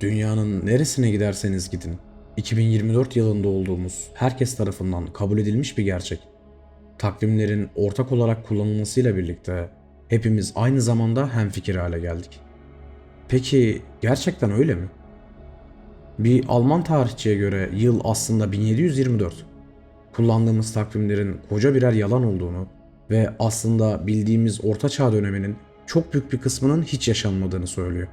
Dünyanın neresine giderseniz gidin, 2024 yılında olduğumuz herkes tarafından kabul edilmiş bir gerçek. Takvimlerin ortak olarak kullanılmasıyla birlikte hepimiz aynı zamanda hemfikir hale geldik. Peki gerçekten öyle mi? Bir Alman tarihçiye göre yıl aslında 1724. Kullandığımız takvimlerin koca birer yalan olduğunu ve aslında bildiğimiz Orta Çağ döneminin çok büyük bir kısmının hiç yaşanmadığını söylüyor.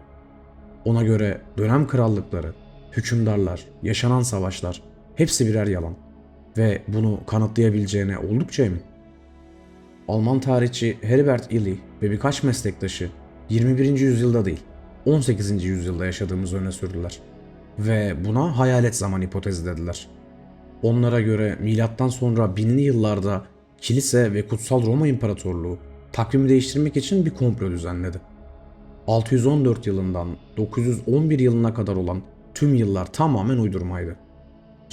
Ona göre dönem krallıkları, hükümdarlar, yaşanan savaşlar hepsi birer yalan ve bunu kanıtlayabileceğine oldukça emin. Alman tarihçi Herbert Illy ve birkaç meslektaşı 21. yüzyılda değil 18. yüzyılda yaşadığımızı öne sürdüler ve buna hayalet zaman hipotezi dediler. Onlara göre milattan sonra binli yıllarda kilise ve kutsal Roma İmparatorluğu takvimi değiştirmek için bir komplo düzenledi. 614 yılından 911 yılına kadar olan tüm yıllar tamamen uydurmaydı.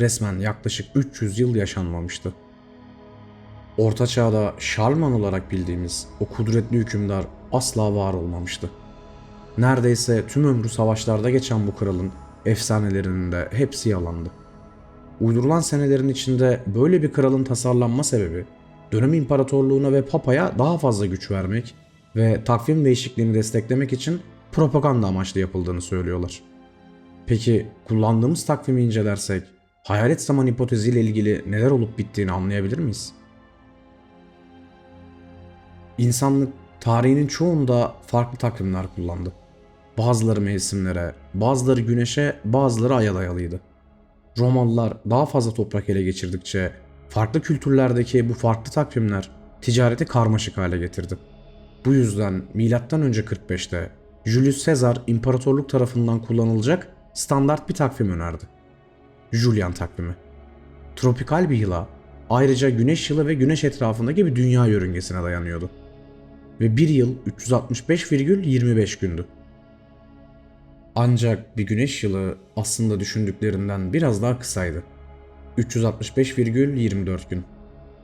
Resmen yaklaşık 300 yıl yaşanmamıştı. Orta Çağ'da Şarlman olarak bildiğimiz o kudretli hükümdar asla var olmamıştı. Neredeyse tüm ömrü savaşlarda geçen bu kralın efsanelerinin de hepsi yalandı. Uydurulan senelerin içinde böyle bir kralın tasarlanma sebebi dönem imparatorluğuna ve papaya daha fazla güç vermek ve takvim değişikliğini desteklemek için propaganda amaçlı yapıldığını söylüyorlar. Peki kullandığımız takvimi incelersek hayalet zaman hipoteziyle ilgili neler olup bittiğini anlayabilir miyiz? İnsanlık tarihinin çoğunda farklı takvimler kullandı. Bazıları mevsimlere, bazıları güneşe, bazıları aya dayalıydı. Romalılar daha fazla toprak ele geçirdikçe farklı kültürlerdeki bu farklı takvimler ticareti karmaşık hale getirdi. Bu yüzden M.Ö. 45'te Julius Caesar imparatorluk tarafından kullanılacak standart bir takvim önerdi. Julian takvimi. Tropikal bir yıla, ayrıca güneş yılı ve güneş etrafındaki bir dünya yörüngesine dayanıyordu. Ve bir yıl 365,25 gündü. Ancak bir güneş yılı aslında düşündüklerinden biraz daha kısaydı. 365,24 gün.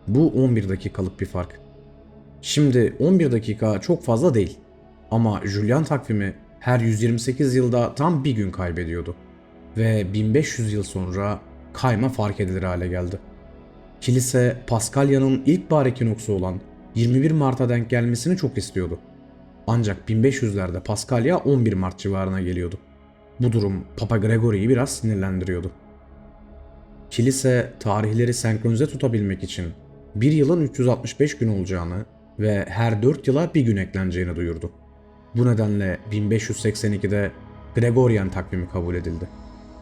Bu 11 dakikalık bir fark. Şimdi 11 dakika çok fazla değil. Ama Julian takvimi her 128 yılda tam bir gün kaybediyordu. Ve 1500 yıl sonra kayma fark edilir hale geldi. Kilise Paskalya'nın ilk bar ekinoksu olan 21 Mart'a denk gelmesini çok istiyordu. Ancak 1500'lerde Paskalya 11 Mart civarına geliyordu. Bu durum Papa Gregory'yi biraz sinirlendiriyordu. Kilise tarihleri senkronize tutabilmek için bir yılın 365 gün olacağını ve her 4 yıla bir gün ekleneceğini duyurdu. Bu nedenle 1582'de Gregorian takvimi kabul edildi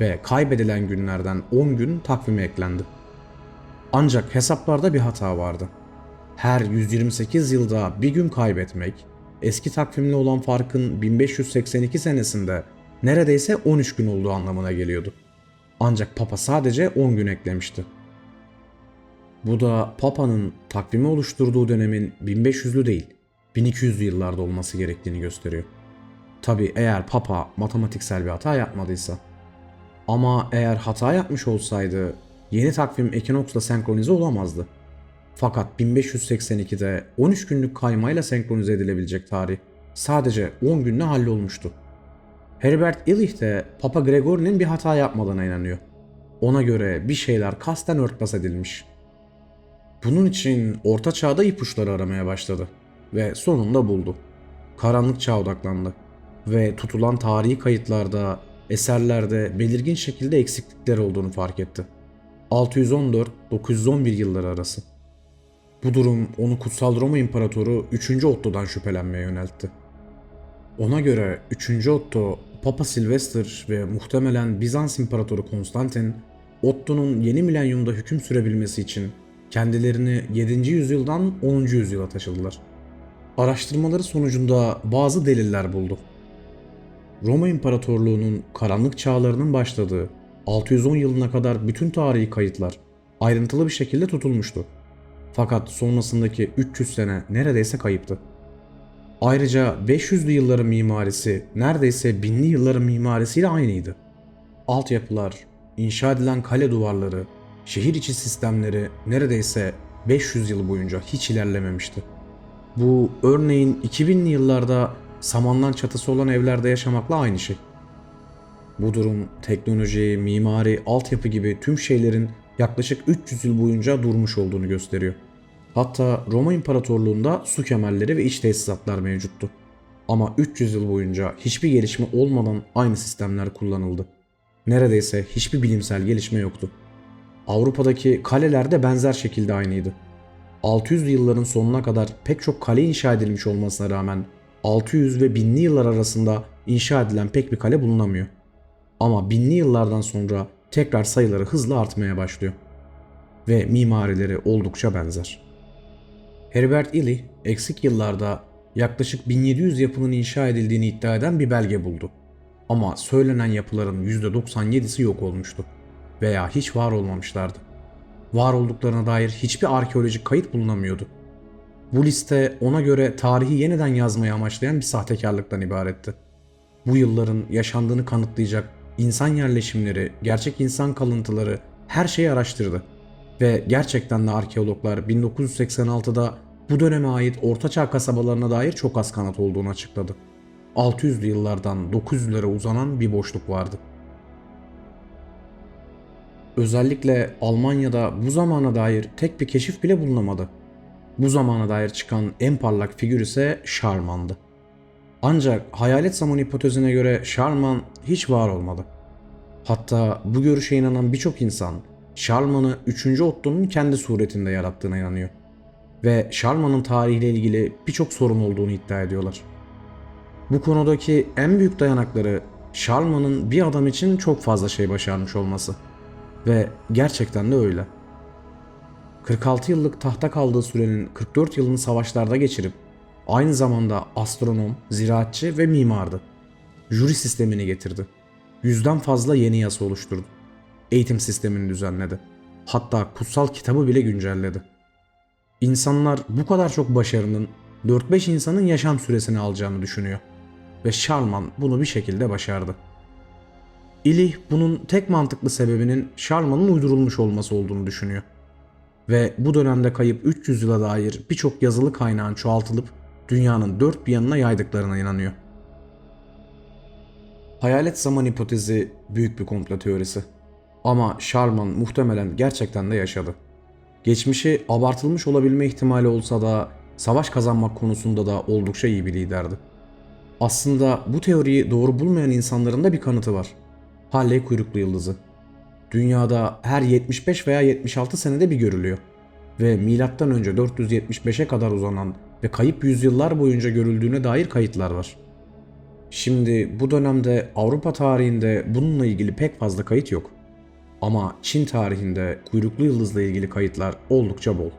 ve kaybedilen günlerden 10 gün takvime eklendi. Ancak hesaplarda bir hata vardı. Her 128 yılda bir gün kaybetmek, eski takvimle olan farkın 1582 senesinde neredeyse 13 gün olduğu anlamına geliyordu. Ancak Papa sadece 10 gün eklemişti. Bu da Papa'nın takvimi oluşturduğu dönemin 1500'lü değil, 1200'lü yıllarda olması gerektiğini gösteriyor. Tabi eğer Papa matematiksel bir hata yapmadıysa. Ama eğer hata yapmış olsaydı yeni takvim ekinoksla senkronize olamazdı. Fakat 1582'de 13 günlük kaymayla senkronize edilebilecek tarih sadece 10 günle hallolmuştu. Herbert Illich de Papa Gregory'nin bir hata yapmadığına inanıyor. Ona göre bir şeyler kasten örtbas edilmiş. Bunun için Orta Çağ'da ipuçları aramaya başladı ve sonunda buldu. Karanlık çağ odaklandı ve tutulan tarihi kayıtlarda, eserlerde belirgin şekilde eksiklikler olduğunu fark etti. 614-911 yılları arası. Bu durum onu Kutsal Roma İmparatoru 3. Otto'dan şüphelenmeye yöneltti. Ona göre 3. Otto, Papa Sylvester ve muhtemelen Bizans İmparatoru Konstantin, Otto'nun yeni milenyumda hüküm sürebilmesi için kendilerini 7. yüzyıldan 10. yüzyıla taşıdılar. Araştırmaları sonucunda bazı deliller buldu. Roma İmparatorluğu'nun karanlık çağlarının başladığı 610 yılına kadar bütün tarihi kayıtlar ayrıntılı bir şekilde tutulmuştu. Fakat sonrasındaki 300 sene neredeyse kayıptı. Ayrıca 500'lü yılların mimarisi neredeyse 1000'li yılların mimarisiyle aynıydı. Altyapılar, inşa edilen kale duvarları, şehir içi sistemleri neredeyse 500 yıl boyunca hiç ilerlememişti. Bu örneğin 2000'li yıllarda samandan çatısı olan evlerde yaşamakla aynı şey. Bu durum teknoloji, mimari, altyapı gibi tüm şeylerin yaklaşık 300 yıl boyunca durmuş olduğunu gösteriyor. Hatta Roma İmparatorluğu'nda su kemerleri ve iç tesisatlar mevcuttu. Ama 300 yıl boyunca hiçbir gelişme olmadan aynı sistemler kullanıldı. Neredeyse hiçbir bilimsel gelişme yoktu. Avrupa'daki kaleler de benzer şekilde aynıydı. 600'lü yılların sonuna kadar pek çok kale inşa edilmiş olmasına rağmen 600 ve 1000'li yıllar arasında inşa edilen pek bir kale bulunamıyor. Ama binli yıllardan sonra tekrar sayıları hızla artmaya başlıyor. Ve mimarileri oldukça benzer. Herbert Illy eksik yıllarda yaklaşık 1700 yapının inşa edildiğini iddia eden bir belge buldu. Ama söylenen yapıların %97'si yok olmuştu veya hiç var olmamışlardı. Var olduklarına dair hiçbir arkeolojik kayıt bulunamıyordu. Bu liste ona göre tarihi yeniden yazmayı amaçlayan bir sahtekarlıktan ibaretti. Bu yılların yaşandığını kanıtlayacak insan yerleşimleri, gerçek insan kalıntıları her şeyi araştırdı. Ve gerçekten de arkeologlar 1986'da bu döneme ait ortaçağ kasabalarına dair çok az kanıt olduğunu açıkladı. 600'lü yıllardan 900'lere uzanan bir boşluk vardı. Özellikle Almanya'da bu zamana dair tek bir keşif bile bulunamadı. Bu zamana dair çıkan en parlak figür ise Scharmann'dı. Ancak hayalet zaman hipotezine göre Scharmann hiç var olmadı. Hatta bu görüşe inanan birçok insan Scharmann'ı 3. Otto'nun kendi suretinde yarattığına inanıyor. Ve Scharmann'ın tarihiyle ilgili birçok sorun olduğunu iddia ediyorlar. Bu konudaki en büyük dayanakları Scharmann'ın bir adam için çok fazla şey başarmış olması. Ve gerçekten de öyle. 46 yıllık tahta kaldığı sürenin 44 yılını savaşlarda geçirip aynı zamanda astronom, ziraatçı ve mimardı. Jüri sistemini getirdi. Yüzden fazla yeni yasa oluşturdu. Eğitim sistemini düzenledi. Hatta kutsal kitabı bile güncelledi. İnsanlar bu kadar çok başarının 4-5 insanın yaşam süresini alacağını düşünüyor. Ve Scharman bunu bir şekilde başardı. İlih bunun tek mantıklı sebebinin Scharman'ın uydurulmuş olması olduğunu düşünüyor. Ve bu dönemde kayıp 300 yıla dair birçok yazılı kaynağın çoğaltılıp dünyanın dört bir yanına yaydıklarına inanıyor. Hayalet zaman hipotezi büyük bir komplo teorisi. Ama Sharman muhtemelen gerçekten de yaşadı. Geçmişi abartılmış olabilme ihtimali olsa da savaş kazanmak konusunda da oldukça iyi bir liderdi. Aslında bu teoriyi doğru bulmayan insanların da bir kanıtı var. Halley kuyruklu yıldızı. Dünyada her 75 veya 76 senede bir görülüyor ve milattan önce 475'e kadar uzanan ve kayıp yüzyıllar boyunca görüldüğüne dair kayıtlar var. Şimdi bu dönemde Avrupa tarihinde bununla ilgili pek fazla kayıt yok. Ama Çin tarihinde kuyruklu yıldızla ilgili kayıtlar oldukça bol.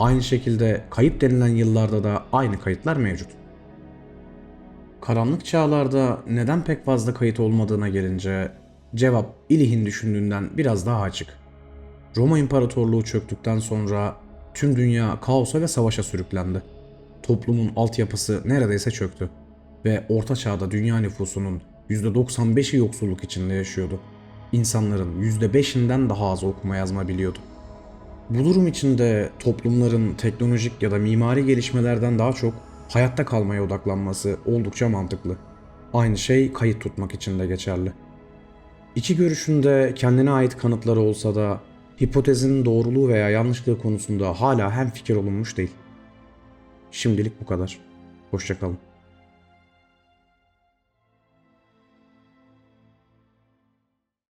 Aynı şekilde kayıp denilen yıllarda da aynı kayıtlar mevcut. Karanlık çağlarda neden pek fazla kayıt olmadığına gelince cevap İlih'in düşündüğünden biraz daha açık. Roma İmparatorluğu çöktükten sonra tüm dünya kaosa ve savaşa sürüklendi. Toplumun altyapısı neredeyse çöktü ve Orta Çağ'da dünya nüfusunun %95'i yoksulluk içinde yaşıyordu. İnsanların %5'inden daha az okuma yazma biliyordu. Bu durum içinde toplumların teknolojik ya da mimari gelişmelerden daha çok hayatta kalmaya odaklanması oldukça mantıklı. Aynı şey kayıt tutmak için de geçerli. İki görüşünde kendine ait kanıtları olsa da hipotezin doğruluğu veya yanlışlığı konusunda hala hem fikir olunmuş değil. Şimdilik bu kadar. Hoşçakalın.